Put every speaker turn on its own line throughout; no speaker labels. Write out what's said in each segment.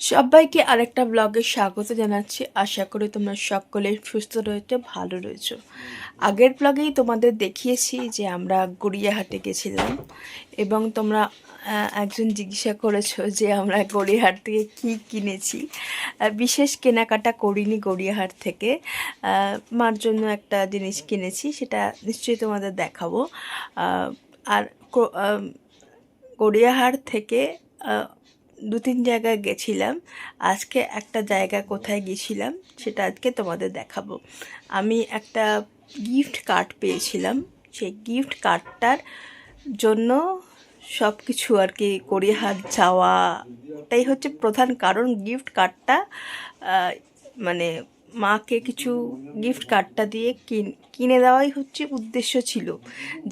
সবাইকে আরেকটা ব্লগে স্বাগত জানাচ্ছি। আশা করি তোমরা সকলে সুস্থ রয়েছে, ভালো রয়েছো। আগের ব্লগেই তোমাদের দেখিয়েছি যে আমরা গড়িয়াহাটে গেছিলাম এবং তোমরা একজন জিজ্ঞাসা করেছ যে আমরা গড়িয়াহাট থেকে কি কিনেছি। বিশেষ কেনাকাটা করিনি গড়িয়াহাট থেকে। মার জন্য একটা জিনিস কিনেছি, সেটা নিশ্চয়ই তোমাদের দেখাবো। আর গড়িয়াহাট থেকে দু তিন জায়গায় গেছিলাম। আজকে একটা জায়গা কোথায় গেছিলাম সেটা আজকে তোমাদের দেখাবো। আমি একটা গিফট কার্ড পেয়েছিলাম। সেই গিফট কার্ডটার জন্য সব কিছু আর কি গড়িয়াহাট যাওয়া এটাই হচ্ছে প্রধান কারণ। গিফট কার্ডটা মানে মাকে কিছু গিফট কার্ডটা দিয়ে কিন দেওয়াই হচ্ছে উদ্দেশ্য ছিল।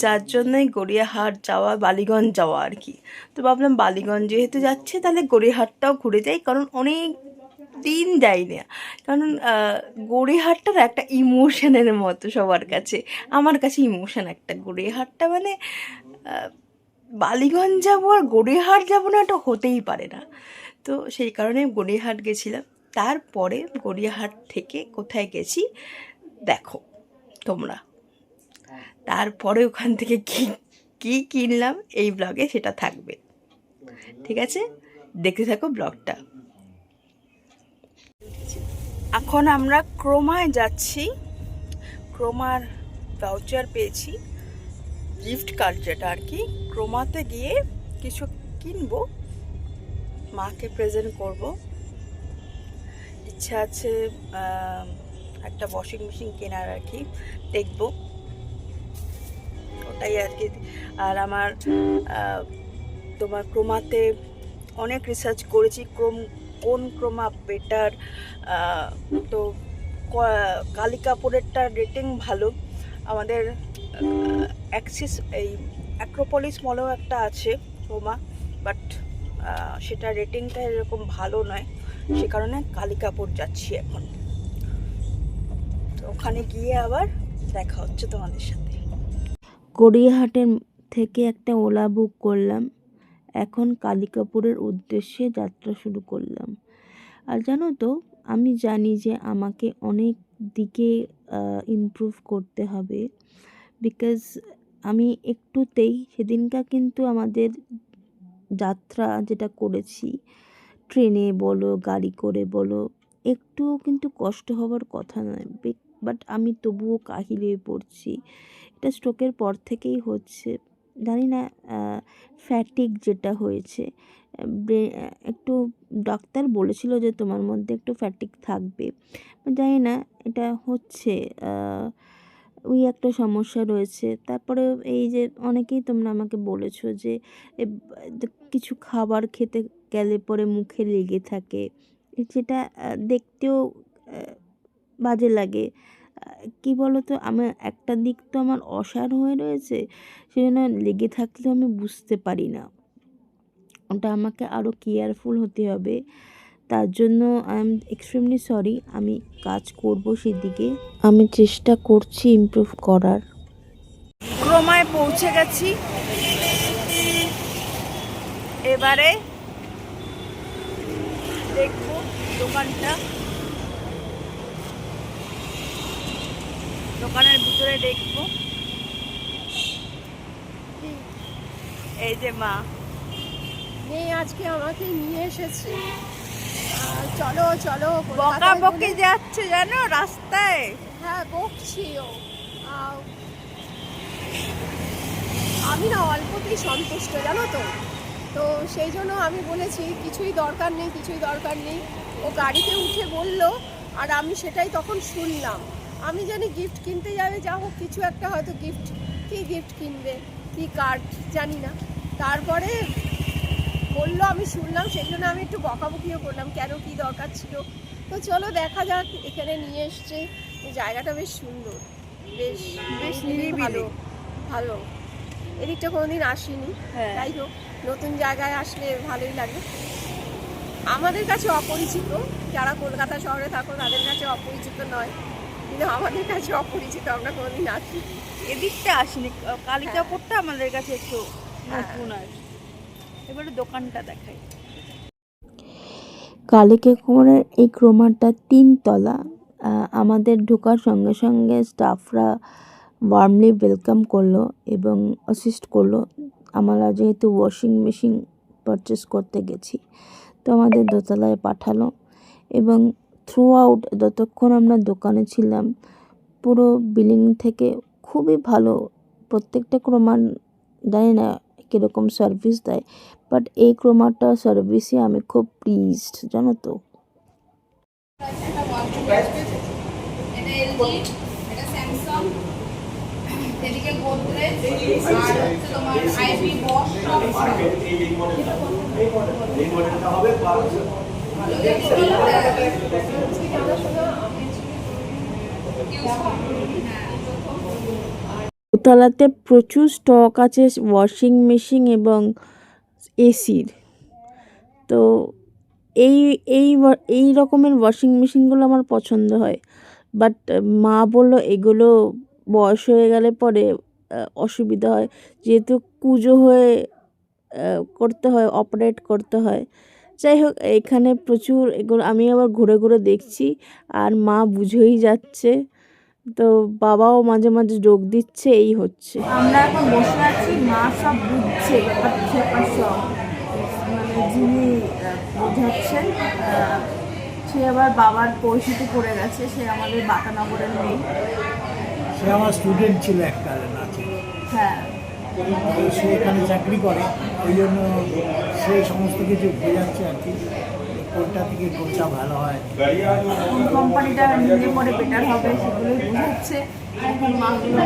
যার জন্যই গড়িয়াহাট যাওয়া বালিগঞ্জ যাওয়া আর কি। তো ভাবলাম বালিগঞ্জ যেহেতু যাচ্ছে, তাহলে গড়িয়াহাটটাও ঘুরে যাই, কারণ অনেক দিন যাই না কারণ গড়িয়াহাটটার একটা ইমোশনের মতো সবার কাছে। আমার কাছে ইমোশন একটা। গড়িয়াহাটটা মানে বালিগঞ্জ যাব আর গড়িয়াহাট যাব না এটা হতেই পারে না। তো সেই কারণে গড়িয়াহাট গেছিলাম। তারপরে গড়িয়াহাট থেকে কোথায় গেছি? দেখো, তোমরা। তারপরে ওখান থেকে কি কি কিনলাম? এই ব্লগে সেটা থাকবে। ঠিক আছে? দেখতে থাকো ব্লগটা এখন আমরা ক্রোমায় যাচ্ছি। ক্রোমার ভাউচার পেয়েছি। গিফট যেটা আর কি। ক্রোমাতে গিয়ে কিছু কিনবো, মাকে প্রেজেন্ট করব। ইচ্ছা আছে একটা ওয়াশিং মেশিন কেনার আর কি, দেখব। ওটাই আর কি। আর আমার তোমার ক্রোমাতে অনেক রিসার্চ করেছি, ক্রোম, কোন ক্রোমা বেটার তো কালি কাপড়েরটা রেটিং ভালো। আমাদের অ্যাক্সিস এই অ্যাক্রোপলিস মলেও একটা আছে ক্রোমা বাট সেটা রেটিংটা এরকম ভালো নয়। সে কারণে কালি কাপড় যাচ্ছি এখন। তো ওখানে গিয়ে আবার দেখা হচ্ছে তোমাদের সাথে।
গড়িয়াহাটের থেকে একটা ওলা বুক করলাম। এখন কালিকাপুরের উদ্দেশ্যে যাত্রা শুরু করলাম। আর জানো তো, আমি জানি যে আমাকে অনেক দিকে ইমপ্রুভ করতে হবে। বিকজ আমি একটুতেই, সেদিনকার কিন্তু আমাদের যাত্রা যেটা করেছি ট্রেনে বলো, গাড়ি করে বলো, একটুও কিন্তু কষ্ট হওয়ার কথা নয়। বাট আমি তবুও কাহিল পড়ছি। এটা স্ট্রোকের পর থেকেই হচ্ছে। জানি না ফ্যাটিক যেটা হয়েছে। একটু ডাক্তার বলেছিল যে তোমার মধ্যে একটু ফ্যাটিক থাকবে। জানি না, এটা হচ্ছে ওই একটা সমস্যা রয়েছে। তারপরে এই যে অনেকেই তোমরা আমাকে বলেছ যে কিছু খাবার খেতে গেলে পরে মুখে লেগে থাকে। যেটা দেখতেও বাজে লাগে। কি বলো তো আমার একটা দিক তো আমার অসার হয়ে রয়েছে, সেজন্য লেগে থাকলেও আমি বুঝতে পারি না। ওটা আমাকে আরও কেয়ারফুল হতে হবে। তার জন্য আই এম এক্সট্রিমলি সরি আমি কাজ করব সেদিকে। আমি চেষ্টা করছি ইমপ্রুভ করার।
ক্রোমায় পৌঁছে গেছি। এবারে দেখব দোকানটা। দোকানের ভিতরে দেখব। এই যে মা।
মেয়ে আজকে আমাকে নিয়ে এসেছে। চলো চলো
বকা বকে যাচ্ছে জানো রাস্তায়?
হ্যাঁ বকছিও আহ, আমি না অল্পতেই সন্তুষ্ট জানো তো? তো সেই জন্য আমি বলেছি কিছুই দরকার নেই কিছুই দরকার নেই। ও গাড়িতে উঠে বলল আর আমি সেটাই তখন শুনলাম। আমি জানি গিফট কিনতে যাবে যা হোক কিছু একটা হয়তো গিফট কি গিফট কিনবে? কি কার্ড জানি না। তারপরে বলল আমি শুনলাম সেই জন্য আমি একটু বকাবকিও করলাম কেন কি দরকার ছিল। তো চলো দেখা যাক এখানে নিয়ে এসছে। জায়গাটা বেশ সুন্দর। বেশ
বেশ।
ভালো। ভালো। এদিকটা কোনোদিন আসিনি।
হ্যাঁ।
যাই হোক। নতুন জায়গায় আসলে ভালোই লাগে। আমাদের কাছে অপরিচিত যারা কলকাতা শহরে থাকো তাদের কাছে অপরিচিত নয়। কিন্তু আমাদের কাছে অপরিচিত আমরা কোনোদিন আসি
এদিকটা আসিনি কালী
হ্যাঁ।
কাপড়টা আমাদের কাছে একটু
হ্যাঁ।
নতুন আর এবারে দোকানটা দেখাই।
কালিকা কুমারের এই ক্রোমারটা তিনতলা আমাদের ঢোকার সঙ্গে সঙ্গে স্টাফরা ওয়ার্মলি ওয়েলকাম করল এবং অ্যাসিস্ট করল। আমরা যেহেতু ওয়াশিং মেশিন পারচেস করতে গেছি, তো আমাদের দোতলায় পাঠালো এবং থ্রু আউট যতক্ষণ আমরা দোকানে ছিলাম, পুরো বিলিং থেকে খুবই ভালো, প্রত্যেকটা ক্রোমার জানি না কীরকম সার্ভিস দেয় বাট এই ক্রোমারটা সার্ভিসে আমি খুব প্লিজড জানো তো
এটা এলজি এটা স্যামসাং এদিকে গোদরেজ হচ্ছে তোমার আইপি বস
দোতলাতে প্রচুর স্টক আছে ওয়াশিং মেশিন এবং এসির তো এই এই এই রকমের ওয়াশিং মেশিনগুলো আমার পছন্দ হয়। বাট মা বলল, এগুলো বয়স হয়ে গেলে পরে অসুবিধা হয়। যেহেতু কুজো হয়ে করতে হয় অপারেট করতে হয়। যাই হোক, এখানে প্রচুর এগুলো, আমি আবার ঘুরে ঘুরে দেখছি আর মা বুঝেই যাচ্ছে। তো বাবাও মাঝে মাঝে যোগ দিচ্ছে, এই হচ্ছে।
আমরা এখন বসে আছি, মা সব বুঝছে সব মানে যিনি বোঝাচ্ছেন সে আবার বাবার পরিচিতি পড়ে গেছে, সে আমাদের বাটানগরের মেয়ে।
সে আমার স্টুডেন্ট ছিল এককালে নাচে
হ্যাঁ।
সে এখানে চাকরি করে ওই জন্য সে সমস্ত কিছু বোঝাচ্ছে আর কি। কোনটা থেকে কোনটা ভালো হয়।
কোন কোম্পানিটা নিলে পরে বেটার হবে সেগুলোই বোঝাচ্ছে। এখন মাগুলো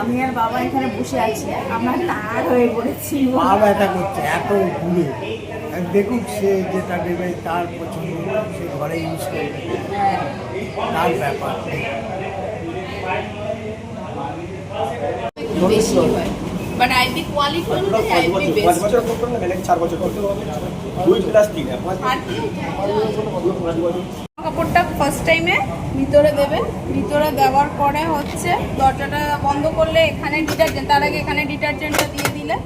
আমি আর বাবা এখানে বসে আছি। আমরা টায়ার্ড হয়ে পড়েছি।
পা ব্যথা করছে এত ঘুরে দেখুক সে যেটা দেবে তার পছন্দ সে ঘরে ইউজ করবে। তার ব্যাপার।
একটু বেশি হয় বাট আইপি কোয়ালিটি অনুযায়ী আইপি
পাঁচ
বেস্ট
বছর করতে হবে? নাহলে চার বছর করতে হবে। দুই প্লাস তিন পাঁচ
আর কি? কাপড়টা ফার্স্ট টাইমে ভিতরে দেবে। ভিতরে দেওয়ার পরে হচ্ছে দরজাটা বন্ধ করলে এখানে ডিটারজেন্ট তার আগে এখানে ডিটারজেন্টটা দিয়ে দিলে।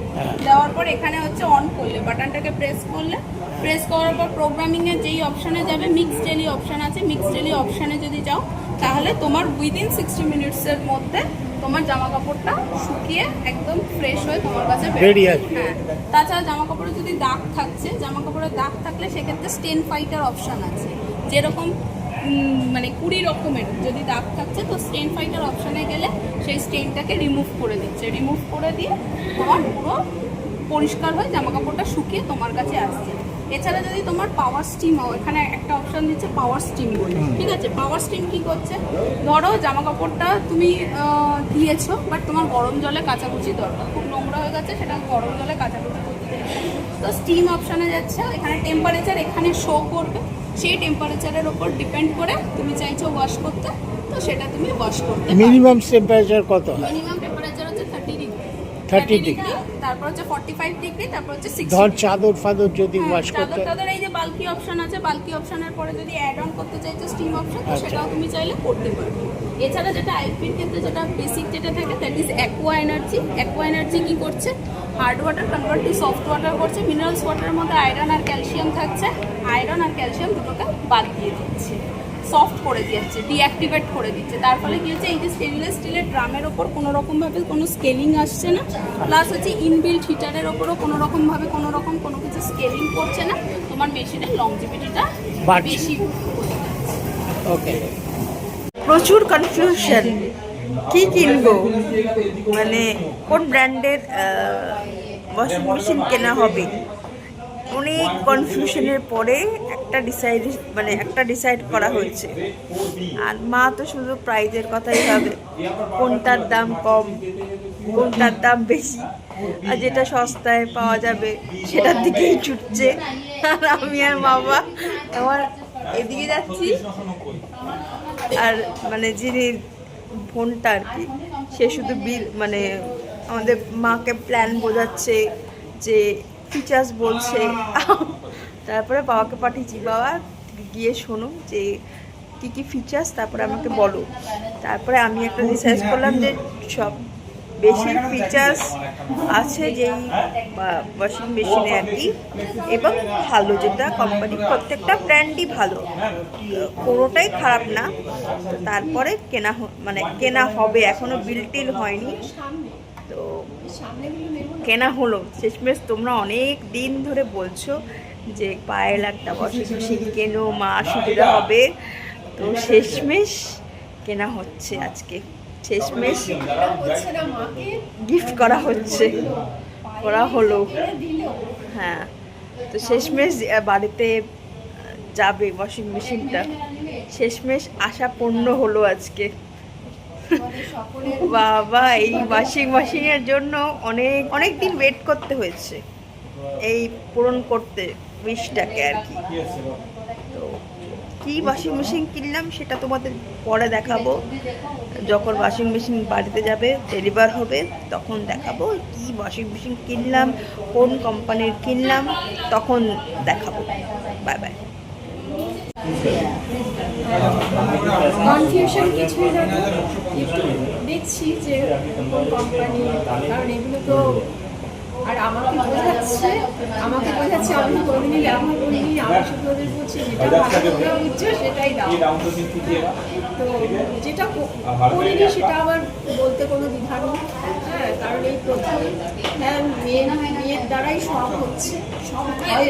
দেওয়ার পর এখানে হচ্ছে অন করলে বাটনটাকে প্রেস করলে। প্রেস করার পর প্রোগ্রামিংয়ের যেই অপশানে যাবে মিক্স ডেলি অপশান আছে। মিক্স ডেলি অপশানে যদি যাও তাহলে তোমার উইদিন সিক্সটি মিনিটসের মধ্যে তোমার জামা কাপড়টা শুকিয়ে একদম ফ্রেশ হয়ে তোমার কাছে
আছে।
হ্যাঁ। তাছাড়া জামা কাপড়ে যদি দাগ থাকছে জামা কাপড়ে দাগ থাকলে সেক্ষেত্রে স্টেন ফাইটার অপশান আছে। যেরকম মানে কুড়ি রকমের যদি দাগ থাকছে তো স্টেন ফাইটার অপশানে গেলে সেই স্টেনটাকে রিমুভ করে দিচ্ছে। রিমুভ করে দিয়ে তোমার পুরো পরিষ্কার হয়ে জামা কাপড়টা শুকিয়ে তোমার কাছে আসছে। এছাড়া যদি তোমার পাওয়ার স্টিম হয় এখানে একটা অপশন দিচ্ছে পাওয়ার স্টিম বলে। ঠিক আছে? পাওয়ার স্টিম কি করছে? ধরো জামা কাপড়টা তুমি দিয়েছ বাট তোমার গরম জলে কাচাকুচি দরকার। খুব নোংরা হয়ে গেছে সেটা গরম জলে কাচাকুচি করতে তো স্টিম অপশানে যাচ্ছে এখানে টেম্পারেচার এখানে শো করবে। সেই টেম্পারেচারের ওপর ডিপেন্ড করে তুমি চাইছো ওয়াশ করতে তো সেটা তুমি ওয়াশ করতে
মিনিমাম টেম্পারেচার কত?
Minimum degree
30 degree।
তারপর হচ্ছে ফর্টি ফাইভ ডিগ্রি তারপর হচ্ছে সিক্সটি
ধর চাদর ফাদর যদি
হ্যাঁ,
ওয়াশ
চাদর
করতে
টাদর এই যে বাল্কি অপশন আছে বাল্কি অপশনের পরে যদি অ্যাড অন করতে চাইছো স্টিম অপশন তো
আচ্ছা।
সেটাও তুমি চাইলে করতে পারবে এছাড়া যেটা আইপির ক্ষেত্রে যেটা বেসিক যেটা থাকে that is aqua energy aqua energy কি করছে? Hard water convert to soft water করছে। মিনারেলস ওয়াটারের মধ্যে আয়রন আর ক্যালসিয়াম থাকছে। আয়রন আর ক্যালসিয়াম দুটোকে বাদ দিয়ে দিচ্ছে। সফট করে দিচ্ছে ডিঅ্যাক্টিভেট করে দিচ্ছে। তার ফলে কি হচ্ছে এই যে স্টেনলেস স্টিলের ড্রামের ওপর কোনো রকমভাবে কোনো স্কেলিং আসছে না প্লাস হচ্ছে ইনবিল্ট হিটারের ওপরও কোনো রকমভাবে কোনো রকম কোনো কিছু স্কেলিং করছে না তোমার মেশিনের লংজিভিটিটা। বেশি।
ওকে
প্রচুর কনফিউশন কি কিনবো? মানে কোন ব্র্যান্ডের ওয়াশিং মেশিন কেনা হবে? অনেক কনফিউশনের পরে একটা ডিসাইড মানে একটা ডিসাইড করা হয়েছে। আর মা তো শুধু প্রাইজের কথাই ভাবে। কোনটার দাম কম, কোনটার দাম বেশি, আর যেটা সস্তায় পাওয়া যাবে, সেটার দিকেই ছুটছে। আর আমি আর বাবা আমার এদিকে যাচ্ছি। আর মানে যিনি ফোনটা আর কি, সে শুধু বিল মানে আমাদের মাকে প্ল্যান বোঝাচ্ছে যে ফিচার্স বলছে। তারপরে বাবাকে পাঠিয়েছি, বাবা গিয়ে শোনো যে কী কী ফিচার্স তারপরে আমাকে বলো। তারপরে আমি একটা রিসার্চ করলাম যে সব বেশি ফিচার্স আছে যেই ওয়াশিং মেশিনে আর কি, এবং ভালো যেটা কোম্পানি প্রত্যেকটা ব্র্যান্ডই ভালো। কোনোটাই খারাপ না। তো তারপরে কেনা মানে কেনা হবে, এখনও বিল টিল হয়নি। তো কেনা হলো। শেষমেশ তোমরা অনেক দিন ধরে বলছো যে পায়েল একটা মেশিন কেনো মা সুবিধা হবে? তো শেষমেশ কেনা হচ্ছে আজকে। শেষমেশ গিফট করা হচ্ছে। করা হলো। হ্যাঁ তো শেষমেশ বাড়িতে যাবে ওয়াশিং মেশিনটা শেষমেশ আশা পূর্ণ হলো আজকে। বাবা, এই ওয়াশিং মেশিনের জন্য অনেক অনেক দিন ওয়েট করতে হয়েছে। এই পূরণ করতে। উইশটাকে আর কি। তো কী ওয়াশিং মেশিন কিনলাম সেটা তোমাদের পরে দেখাবো। যখন ওয়াশিং মেশিন বাড়িতে যাবে ডেলিভার হবে, তখন দেখাবো কি ওয়াশিং মেশিন কিনলাম, কোন কোম্পানির কিনলাম, তখন দেখাবো। বাই বাই
কনফিউশন কিছুই না। দেখছি যে কোন কোম্পানি কারণ এগুলো তো আর আমাকে বোঝাচ্ছে। আমাকে বোঝাচ্ছে আমি কোনোদিনই ব্যবহার করিনি আমি শুধু ওদের বলছি যেটা ভালো তোমরা বুঝছ সেটাই দাও। তো যেটা করিনি সেটা আমার বলতে কোনো দ্বিধা নেই। হ্যাঁ কারণ এই প্রথম হ্যাঁ মেয়ের মেয়ের দ্বারাই সব হচ্ছে সব হয়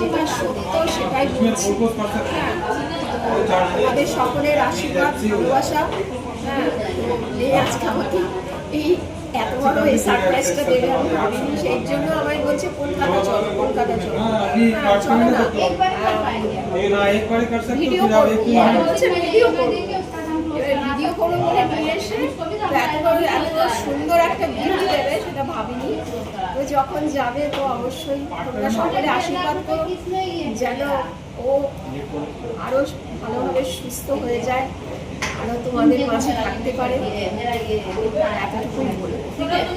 যেটা সত্য সেটাই বলছি। হ্যাঁ আমাদের সকলের আশীর্বাদ ভালোবাসা হ্যাঁ এই আজকে আমাকে এই এত বড় এই সারপ্রাইজটা দেবে আমি ভাবিনি সেই জন্য আমায় বলছে কলকাতা চলো কলকাতা চলো? হ্যাঁ, চলো না। ভিডিও বলছে ভিডিও ভিডিও করব। বলে নিয়ে এসে এত বড় এত সুন্দর একটা গিফট দেবে সেটা ভাবিনি। তো যখন যাবে তো অবশ্যই তোমরা সকলে আশীর্বাদ করো যেন ও আরও ভালোভাবে সুস্থ হয়ে যায়। আরও তোমাদের পাশে থাকতে পারে এতটুকুই বলব।